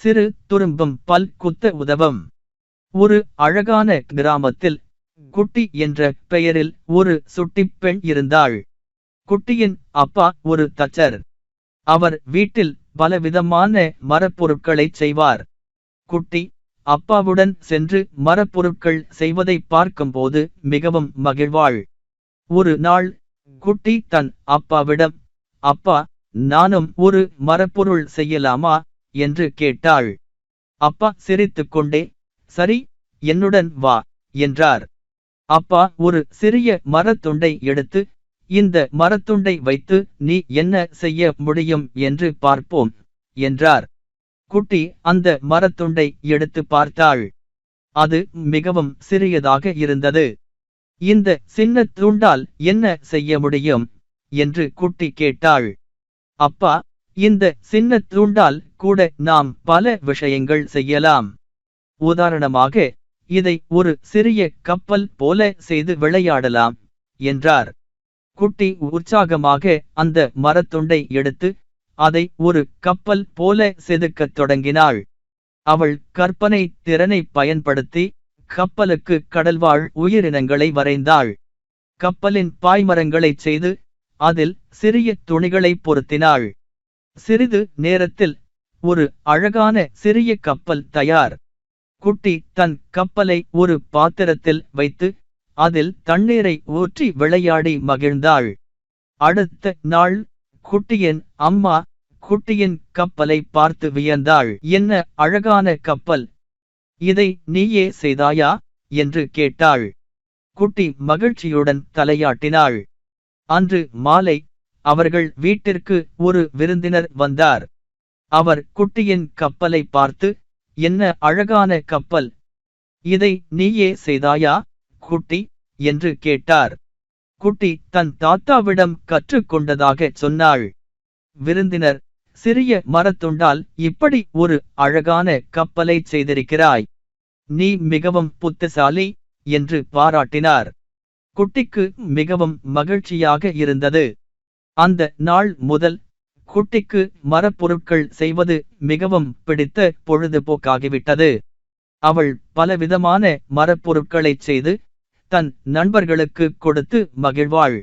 சிறு துரும்பும் பல் குத்த உதவும். ஒரு அழகான கிராமத்தில் குட்டி என்ற பெயரில் ஒரு சுட்டிப் பெண் இருந்தாள். குட்டியின் அப்பா ஒரு தச்சர். அவர் வீட்டில் பலவிதமான மரப்பொருட்களைச் செய்வார். குட்டி அப்பாவுடன் சென்று மரப்பொருட்கள் செய்வதை பார்க்கும்போது மிகவும் மகிழ்வாள். ஒரு நாள் குட்டி தன் அப்பாவிடம் அப்பா நானும் ஒரு மரப்பொருள் செய்யலாமா? என்று கேட்டாள். அப்பா சிரித்துக்கொண்டே சரி என்னுடன் வா என்றார். அப்பா ஒரு சிறிய மரத்துண்டை எடுத்து இந்த மரத்துண்டை வைத்து நீ என்ன செய்ய முடியும் என்று பார்ப்போம் என்றார். குட்டி அந்த மரத்துண்டை எடுத்து பார்த்தாள். அது மிகவும் சிறியதாக இருந்தது. இந்த சின்ன துண்டால் என்ன செய்ய முடியும்? என்று குட்டி கேட்டாள். அப்பா இந்த சின்ன துண்டால் கூட நாம் பல விஷயங்கள் செய்யலாம். உதாரணமாக இதை ஒரு சிறிய கப்பல் போல செய்து விளையாடலாம் என்றார். குட்டி உற்சாகமாக அந்த மரத்துண்டை எடுத்து அதை ஒரு கப்பல் போல செதுக்கத் தொடங்கினாள். அவள் கற்பனை திறனை பயன்படுத்தி கப்பலுக்கு கடல்வாழ் உயிரினங்களை வரைந்தாள். கப்பலின் பாய்மரங்களைச் செய்து அதில் சிறிய துணிகளை பொருத்தினாள். சிறிது நேரத்தில் ஒரு அழகான சிறிய கப்பல் தயார். குட்டி தன் கப்பலை ஒரு பாத்திரத்தில் வைத்து அதில் தண்ணீரை ஊற்றி விளையாடி மகிழ்ந்தாள். அடுத்த நாள் குட்டியின் அம்மா குட்டியின் கப்பலை பார்த்து வியந்தாள். என்ன அழகான கப்பல்! இதை நீயே செய்தாயா? என்று கேட்டாள். குட்டி மகிழ்ச்சியுடன் தலையாட்டினாள். அன்று மாலை அவர்கள் வீட்டிற்கு ஒரு விருந்தினர் வந்தார். அவர் குட்டியின் கப்பலை பார்த்து என்ன அழகான கப்பல். இதை நீயே செய்தாயா குட்டி? என்று கேட்டார். குட்டி தன் தாத்தாவிடம் கற்றுக்கொண்டதாக சொன்னாள். விருந்தினர் சிறிய மரத்துண்டால் இப்படி ஒரு அழகான கப்பலைச் செய்திருக்கிறாய். நீ மிகவும் புத்திசாலி என்று பாராட்டினார். குட்டிக்கு மிகவும் மகிழ்ச்சியாக இருந்தது. அந்த நாள் முதல் குட்டிக்கு மரப்பொருட்கள் செய்வது மிகவும் பிடித்த பொழுதுபோக்காகிவிட்டது. அவள் பலவிதமான மரப்பொருட்களைச் செய்து தன் நண்பர்களுக்கு கொடுத்து மகிழ்வாள்.